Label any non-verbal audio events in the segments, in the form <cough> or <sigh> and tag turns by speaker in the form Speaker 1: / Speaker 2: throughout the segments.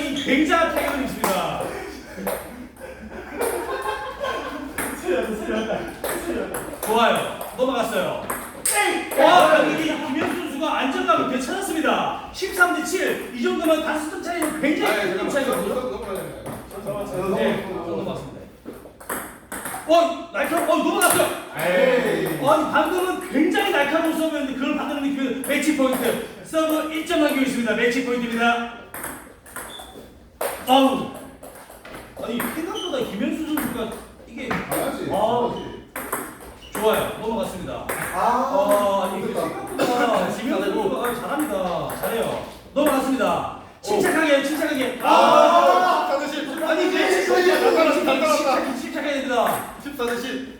Speaker 1: 1승이 굉장한 타격을 입습니다. 좋아요. 넘어갔어요. 와, 여기 김현수 선수가 안정감을 되찾았습니다. 13 대 7. 이 정도면 다섯 점 차이는 굉장히 큰 차이거든요. 네, 저 넘어갔습니다. 어, 날카로, 어, 넘어갔어요. 아니, 방금은 굉장히 날카로운 서브였는데 그걸 받는 그 매치 포인트. 서브 1점 남기고 있습니다. 매치 포인트입니다. 아우. 아니, 생각보다 김현수 선수가 이게 아우. 좋아요. 넘어갔습니다. 아, 아니, 그 생각보다 김현수 선수가 아, 잘합니다. 잘해요. 넘어갔습니다. 침착하게, 침착하게. 아, 아니, 매치 포인트. 침착- 침착해야 됩니다.
Speaker 2: 14대 10.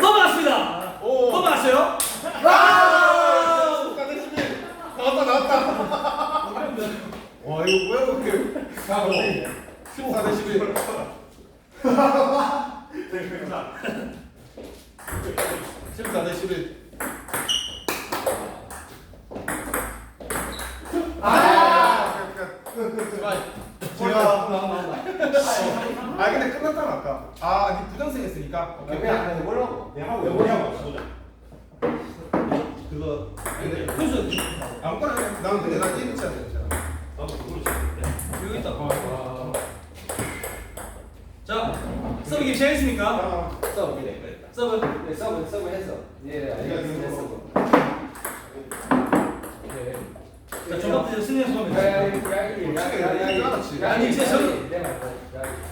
Speaker 1: 넘어갔습니다.
Speaker 2: 오.
Speaker 1: 넘어갔어요.
Speaker 2: 아! 14대 11. 나왔다 나왔다. 와 이거 뭐야 이렇게. 14대 11. 14대 11. 아! 제가 아 근데 끝났잖아 아까. 아 아니 부정생 했으니까. 오케이. 그거 근데
Speaker 1: 현수
Speaker 2: 아무거나 해. 난 근데 난 게임 쳐야 되잖아.
Speaker 1: 여기 있다. 자, 서브 게임 시작했습니까?
Speaker 3: 서브 이래.
Speaker 1: 서브.
Speaker 3: 네, 서브 서브 했어. 예, 알겠습니다. 서브.
Speaker 1: 자, 저번부터 승리의 소감입니다. 아니, 진짜 저는-
Speaker 3: 네, 맞아요.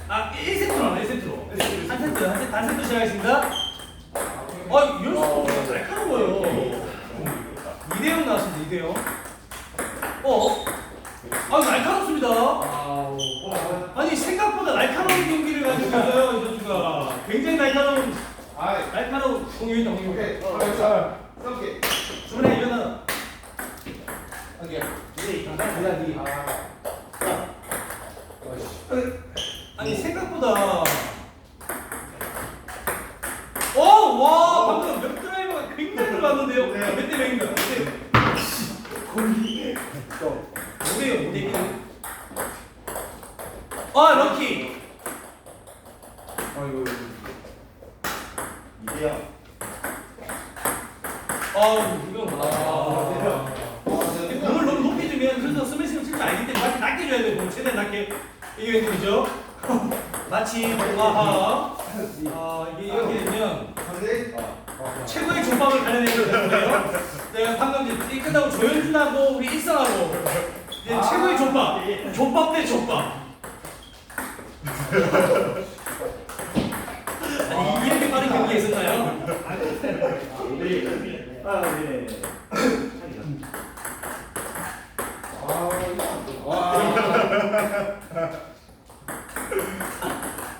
Speaker 1: 아, 1세트로 하나, 1세트로. 한 세트, 한 세트, 한 시작하겠습니다. 아, 연습 날카로워요. 2대0 나왔습니다, 2대0. 어? 아, 날카롭습니다. 아니, 생각보다 날카로운 경기를 가지고 있어요, 이 선수가. 굉장히 날카로운,
Speaker 2: 아이.
Speaker 1: 날카로운 공격이다, 공격.
Speaker 2: 오케이. 알겠어. 썸게.
Speaker 1: 주문에 일어나.
Speaker 2: 오케이.
Speaker 1: 아니 생각보다 어! 와! 방금 몇 드라이버가 굉장히 들어갔는데요? 몇대 몇인가? 몇 대? 거의 5대0, 5대1. 내가 방금 이제 이 끝나고 조현준하고 우리 일상하고 이제 최고의 족밥, 족밥 대 족밥. <laughs> 아니 이렇게 빠른 경기가 있었나요?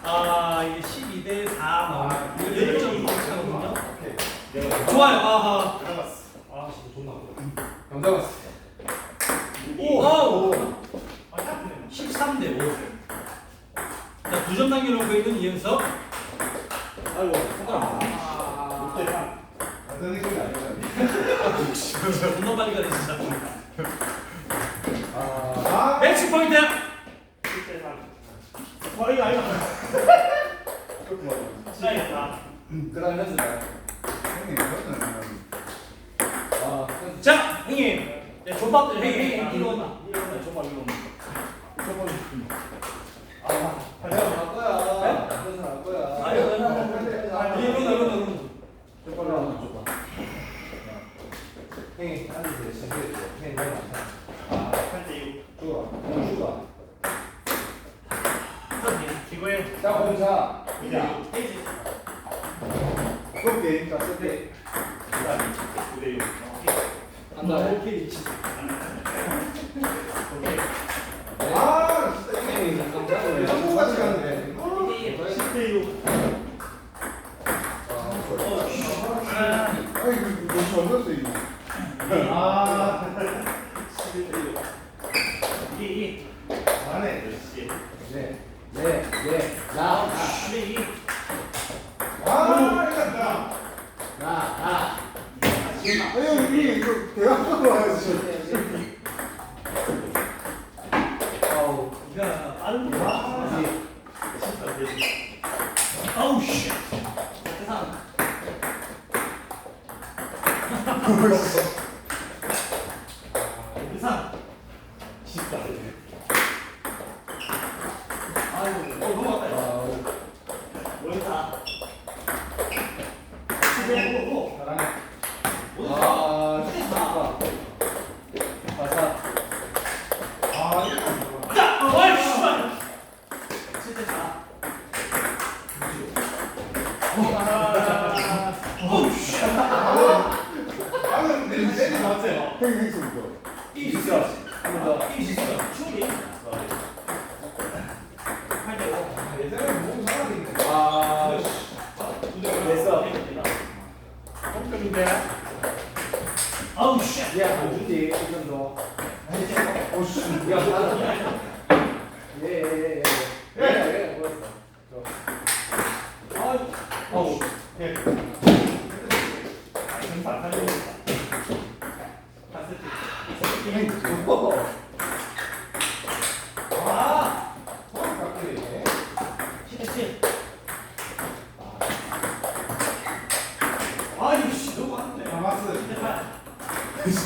Speaker 1: 아 이게 12 대 4 나와. 이거 10점 차거든요. 좋아요. 아하.
Speaker 2: 영담았어.
Speaker 1: 오. 와우. 13대 5. 자, 9점 남겨놓고 있는 이현석. 아이고, 손가락.
Speaker 2: 안되는 소리 아니야.
Speaker 1: 존나 빨리 가네, 진짜.
Speaker 2: 아,
Speaker 3: 11대
Speaker 2: 6.
Speaker 1: 2, 2.
Speaker 2: 잘하네.
Speaker 1: 10.
Speaker 3: 네,
Speaker 2: 아, 네, 네. 나,
Speaker 3: 나. 12.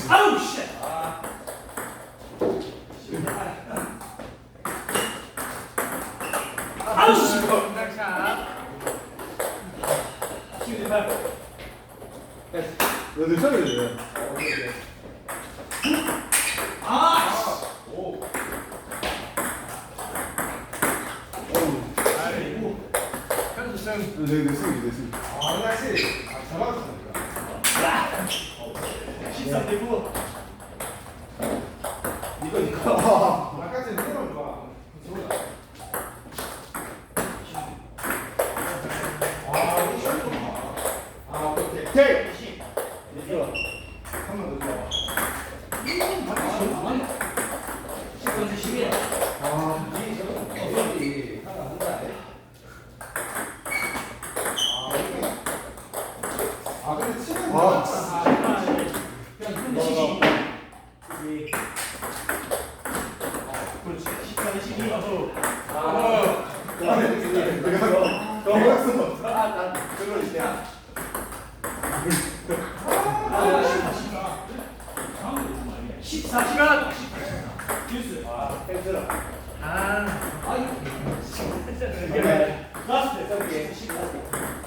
Speaker 1: 아우 씨. 아. 아우 씨. 네,
Speaker 3: 너도
Speaker 2: 처음이네.
Speaker 3: 그걸 이제
Speaker 1: 시간? 뉴스
Speaker 3: 아 펜슬
Speaker 1: 아 아이 라스트. 14시간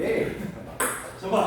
Speaker 3: 예.
Speaker 1: 저봐.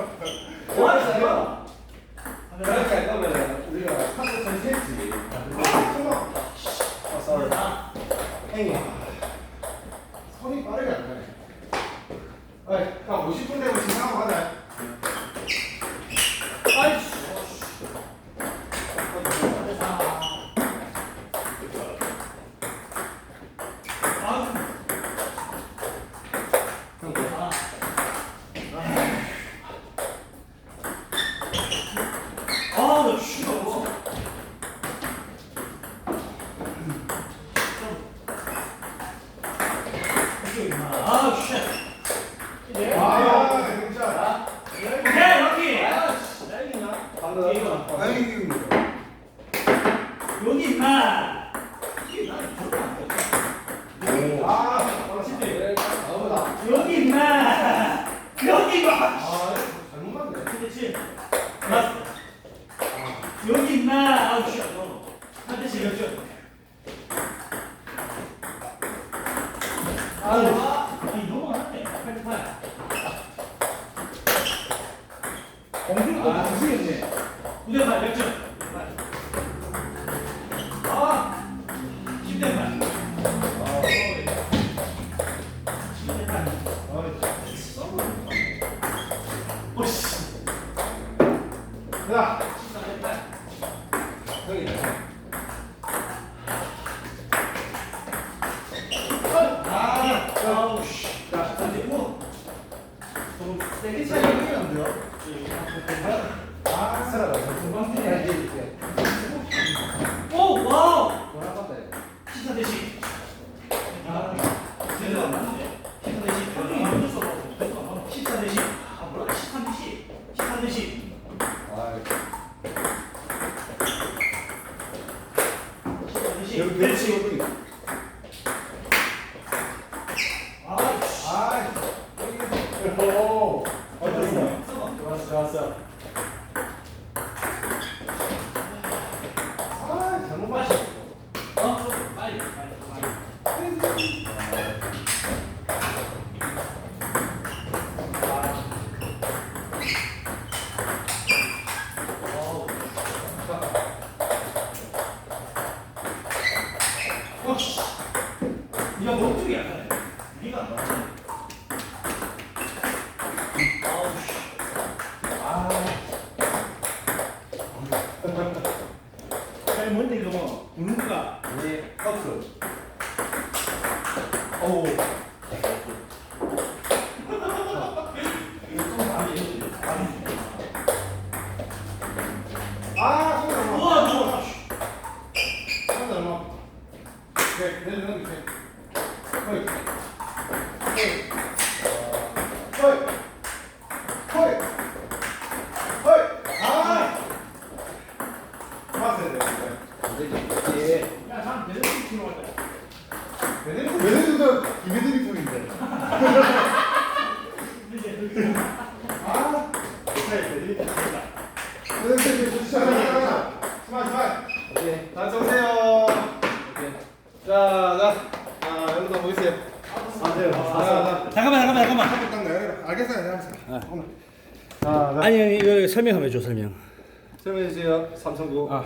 Speaker 3: 뭐
Speaker 1: 고맙습니다. 아니 너무 많네. 88.
Speaker 4: 공주도 당시겠네.
Speaker 1: 우대만 몇 줄. 아. 오, 와우. 시사 대시. 아, 제대로 안 맞는데. 시사 대시. 형이 어쩔 수 없어. 시사 대시. 아, 몰라. 시사 대시. 시사 대시. 시사 대시.
Speaker 2: 여기
Speaker 1: 대시.
Speaker 2: 배치.
Speaker 1: 아, 씨.
Speaker 2: 아, 오, 어땠어?
Speaker 1: 써봐.
Speaker 2: 좋았어, 좋았어. 아, 잘못 맞았어.
Speaker 1: 어, 빨리, 빨리, 빨리. 어우. 어, 씨. 네가 머리 쪽이 약하네. 네가 안 맞네. 아우, 씨. 잘 뭔데 이거 뭐 누군가
Speaker 2: 네, 커트.
Speaker 1: 어우 이거 좀 마음에 드는데. 마음에 드는데.
Speaker 2: 아, 손 넘어.
Speaker 1: 우와 누워
Speaker 2: 손 넘어. 네, 내려 넘기 돼. 허이. 허이. 허이. 허이. 허이. 아! 맞아야 돼.
Speaker 1: 야참 대단히 필요하다
Speaker 2: 매니저도 김혜진이 품인데. 아, 매니저 주시잖아. 스마일 스마일. 오케이. 자, 오세요. 자, 자, 아, 여러분 보이세요? 자, 자.
Speaker 1: 잠깐만 잠깐만 잠깐만
Speaker 2: 딱 나요. 알겠어요, 알겠어요. 자, 자.
Speaker 1: 아니 아니 이거 설명 한번 해줘 설명
Speaker 2: 설명해 주세요. 삼성구. 아.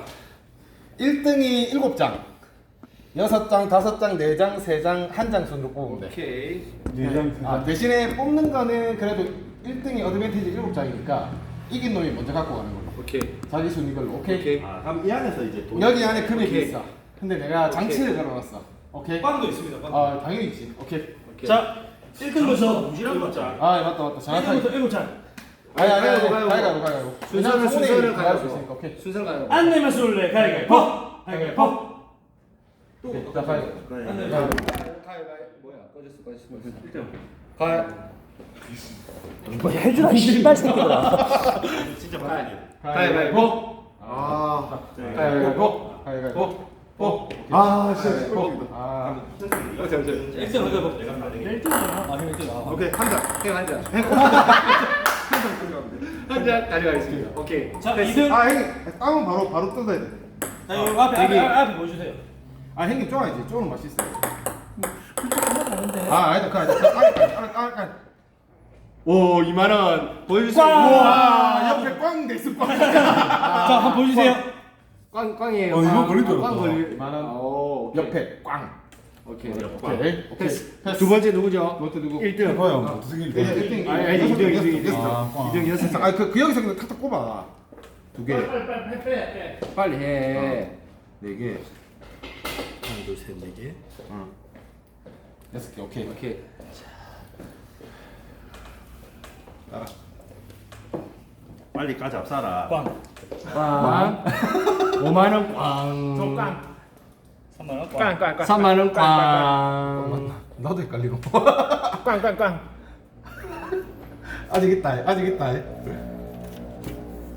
Speaker 2: 1등이 7장. 6장, 5장, 4장, 3장, 1장 순으로 뽑으면 돼.
Speaker 1: 오케이
Speaker 2: 아, 대신에 뽑는 거는 그래도 1등이 어드밴티지 7장이니까 이긴 놈이 먼저 갖고 가는 걸로.
Speaker 3: 오케이.
Speaker 2: 자기 순 이걸로. 오케이.
Speaker 3: 아, 그럼 이 안에서 이제 돈.
Speaker 2: 여기 안에 금액이
Speaker 3: 오케이.
Speaker 2: 있어. 근데 내가 장치를 걸어놨어. 오케이.
Speaker 1: 빵도 있습니다 빵
Speaker 2: 아, 당연히 있지. 오케이.
Speaker 3: 오케이.
Speaker 1: 자 1등부터 무지란 거자
Speaker 2: 아, 맞다, 맞다. 정확하게.
Speaker 1: 1등부터 7장
Speaker 2: 아니, 아니, 아니.
Speaker 3: 가위바위보.
Speaker 2: 가위가위보, 가위가위보.
Speaker 3: 순서는
Speaker 2: 왜냐면
Speaker 3: 순서를
Speaker 2: 가위바위보
Speaker 3: 가위바위보.
Speaker 2: 있으니까. 오케이.
Speaker 3: 순서 가요.
Speaker 1: 안 내면 술래 가위가위보 가위가위보
Speaker 2: 오케이. 자, 가위바위보.
Speaker 1: 안내
Speaker 2: 가위바위보.
Speaker 3: 뭐야? 꺼졌어, 꺼졌어.
Speaker 1: 1등
Speaker 2: 가위.
Speaker 1: 뭐 해주라 씨발 새끼들아
Speaker 3: 진짜 빨리.
Speaker 2: 가위바위보.
Speaker 3: 아.
Speaker 2: 가위바위보. 가위바위보. 보. 아, 씨. 보. 아.
Speaker 3: 오케이, 오케이.
Speaker 1: 1등 가위가위보 1등이잖아 아 1등
Speaker 3: 오케이, 한 잔. 형한 잔. 한잔 가져가겠습니다. 오케이.
Speaker 1: 자 2등
Speaker 2: 아, 형님. 땀은 바로 바로 뜯어야 돼.
Speaker 1: 자 여기 앞에 앞에 보여주세요
Speaker 2: 아, 형님 쪼아야지. 쪼는 맛이 있어요. 아, 아니다. 그 아니다. 아, 아, 아, 아. 오, 2만 원. 보여주세요.
Speaker 1: 꽝!
Speaker 2: 우와, 옆에 꽝 됐어. 꽝. <laughs>
Speaker 1: 자 한번 보여주세요
Speaker 3: 꽝 꽝이에요.
Speaker 2: 어, 이거
Speaker 3: 꽝.
Speaker 2: 걸릴 줄
Speaker 3: 꽝
Speaker 2: 알았다.
Speaker 3: 걸릴.
Speaker 2: 만 원.
Speaker 3: 오, 오케이.
Speaker 2: 옆에 꽝.
Speaker 3: 오케이.
Speaker 2: 오케이. 오케이.
Speaker 3: 패스.
Speaker 2: 패스.
Speaker 3: 두 번째 누구죠?
Speaker 2: 너트 누구?
Speaker 3: 1등.
Speaker 2: 거요. 무슨 일? 1등.
Speaker 3: 아니, 아니, 이등, 이등, 이등.
Speaker 2: 아, 꽝.
Speaker 3: 이등 여섯 장.
Speaker 2: 아, 그, 그 여기서 그냥 탁탁 꼽아. 두 개.
Speaker 1: 빨리 빨리 빨리 빼
Speaker 3: 빨리 해.
Speaker 2: 네 개.
Speaker 3: 하나, 둘, 셋, 네 개.
Speaker 2: 응. 여섯 개. 오케이.
Speaker 3: 오케이.
Speaker 2: 나가.
Speaker 4: 빨리 까지 앞사라.
Speaker 1: 꽝.
Speaker 3: 꽝. 5만 원 꽝.
Speaker 4: 저 깡.
Speaker 1: 3만 원 꽝.
Speaker 4: 깡, 깡, 깡.
Speaker 3: 3만 원 꽝.
Speaker 2: 나도 헷갈리고.
Speaker 4: 깡, 깡, 깡.
Speaker 2: 아직 있다. 아직 있다.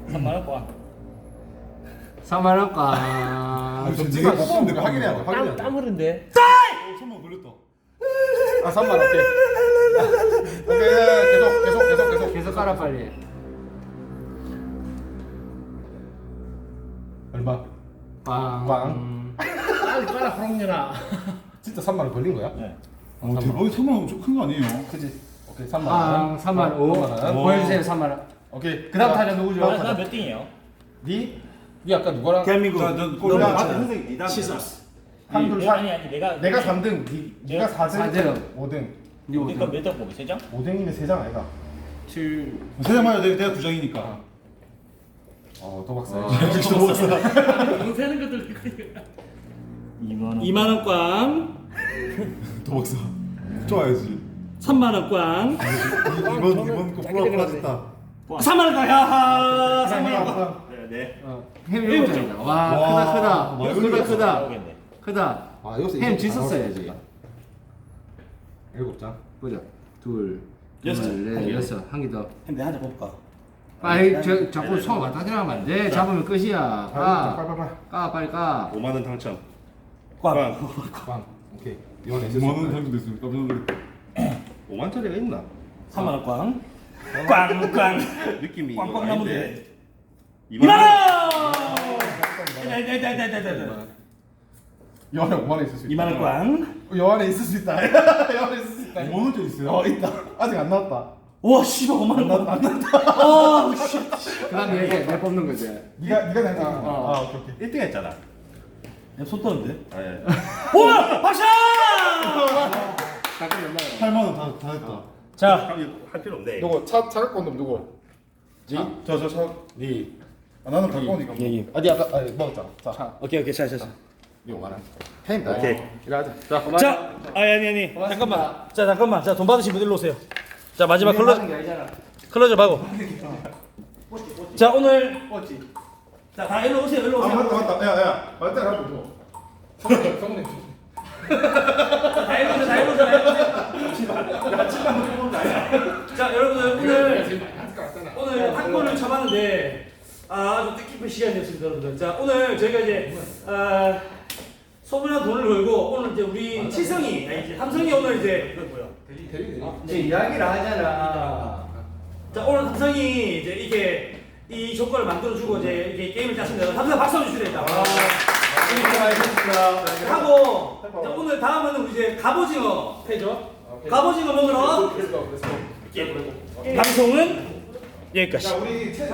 Speaker 1: 3만 원 꽝.
Speaker 3: 3만 원 꽝.
Speaker 2: 네가 뽑으면 내가 확인해야 돼. 확인해야 돼.
Speaker 4: 흐른데.
Speaker 2: 손만 걸렸다.
Speaker 3: 아 3만 원 오케이.
Speaker 2: 오케이 계속 계속 계속
Speaker 3: 깔아 빨리.
Speaker 2: 얼마?
Speaker 3: 꽝.
Speaker 2: 꽝.
Speaker 4: 빨리 까라, 그럼요.
Speaker 2: 진짜 3만 원 걸린 거야?
Speaker 4: 네.
Speaker 2: 어 대박이 3만 원 엄청 큰 거 아니에요? 그지. 오케이 3만
Speaker 3: 꽝.
Speaker 2: 원.
Speaker 3: 3만 원. 오.
Speaker 2: 3만 원.
Speaker 3: 보여주세요 3만 원.
Speaker 2: 오케이.
Speaker 3: 그다음 타자 누구죠?
Speaker 1: 나몇 등이에요?
Speaker 2: 니? 니 아까 누구랑?
Speaker 4: 대한민국.
Speaker 2: 자, 넌너골
Speaker 4: 맞아.
Speaker 1: 시서스.
Speaker 2: 한, 둘,
Speaker 1: 내가
Speaker 2: 사.
Speaker 1: 아니 아니 내가
Speaker 2: 내가 3등. 니 니가 4등.
Speaker 3: 사등.
Speaker 2: 5등.
Speaker 3: 니
Speaker 1: 그러니까
Speaker 3: 오등.
Speaker 1: 몇등 보기 세 장?
Speaker 2: 5등이면 3장 아이가?
Speaker 3: 7.
Speaker 2: 세장 맞아. 내가 내가 두 장이니까. 어 도박사.
Speaker 1: 세는 것들 2만 원. 2만 원 꽝.
Speaker 2: 도박사. 좋아야지.
Speaker 1: 3만 원 꽝.
Speaker 2: 이번 이번 거 플라 플라졌다.
Speaker 1: 3만 원 꽝. 야하. 3만 원 꽝.
Speaker 4: 네, 네.
Speaker 3: 어. 햄 일곱 장이다. 와,
Speaker 2: 와,
Speaker 3: 크다 크다.
Speaker 2: 와,
Speaker 3: 크다 크다. 크다. 아햄 짓었어야지.
Speaker 2: 일곱 장.
Speaker 3: 보자. 둘,
Speaker 1: 여섯.
Speaker 3: 둘, 넷, 여섯. 한 개 더.
Speaker 1: 근데 한잔 볼까?
Speaker 3: 빨리 저 자꾸 손 왔다 갔다 하면 안 돼. 잡으면 끝이야. 까.
Speaker 2: 빨빨빨.
Speaker 3: 까 빨리 까.
Speaker 4: 5만 원 당첨.
Speaker 1: 꽝.
Speaker 2: 빵. 오케이. 이번에 있을 수 없어요.
Speaker 5: 당첨됐습니다. 깜짝 놀랐
Speaker 4: 5만 짜리가 있나?
Speaker 1: 3만 원 꽝. 꽝 꽝.
Speaker 4: 느낌이 이거
Speaker 1: 꽝꽝
Speaker 4: 아닌데.
Speaker 1: 나무인데.
Speaker 4: 2만
Speaker 1: 2만
Speaker 4: 원.
Speaker 2: 5만 원 있을 수 있다.
Speaker 1: 2만 원 꽝.
Speaker 2: 여 안에 있을 수 있다. <laughs> 여 안에 있을 수 있다. 5만 원짜리 있어요? 어 있다. 아직 안 나왔다.
Speaker 1: 와 씨발 5만 원 꽝. 아 씨.
Speaker 3: 그다음 얘기 내 뽑는 거지.
Speaker 2: 네가 네가 내가
Speaker 3: 어.
Speaker 2: 아 오케이 오케이.
Speaker 4: 1등 했잖아.
Speaker 1: 손 떠는데?
Speaker 4: 아, 예.
Speaker 1: 오! 박샤!
Speaker 3: 잠깐 몇
Speaker 2: 8만 원다다 했다.
Speaker 1: 자,
Speaker 4: 형, 이거 할 필요 없네.
Speaker 2: 누구 차 차 갖고 온놈 누구? 지? 저저 차. 니. 아 나는 갖고 오니까.
Speaker 1: 예, 예.
Speaker 2: 아니 아까 아니 먹었잖아. 자.
Speaker 1: 오케이 오케이 자, 자, 자.
Speaker 2: 니 5만 원. 햄.
Speaker 4: 오케이.
Speaker 2: 이래하자. 자.
Speaker 1: 자, 아니 아니 아니. 잠깐만. 자, 잠깐만. 자, 돈 받으신 분들 일로 오세요. 자, 마지막 클로
Speaker 3: 하는 게 아니잖아.
Speaker 1: 클로즈업 하고. <laughs> 자, 오늘 자, 다 일로 오세요. 일로
Speaker 2: 아
Speaker 1: 오세요.
Speaker 2: 맞다 맞다. 야야. 맞다? 성님 성님.
Speaker 1: 다 일로 오세요. 다 일로 오세요. 다 일로 오세요. 자, 여러분들 오늘 오늘 탁구를 쳐봤는데 아, 아주 뜻깊은 시간이었습니다, 여러분들. 자, 오늘 저희가 이제 아, 소문난 돈을 걸고 오늘 이제 우리 칠성이, 아니 이제 삼성이 오늘 이제 뭐야?
Speaker 3: 이제 이야기를 하잖아.
Speaker 1: 자, 오늘 삼성이 이제 이게 이 조건을 만들어주고 이제 이게 게임을 짰습니다. 삼성 박수 한번 주시죠, 일단.
Speaker 3: 수고 많으셨습니다.
Speaker 1: 하고 자, 오늘 다음은 우리 이제 갑오징어 패죠. 갑오징어 먹으러. 방송은 여기까지.
Speaker 2: 자 우리 최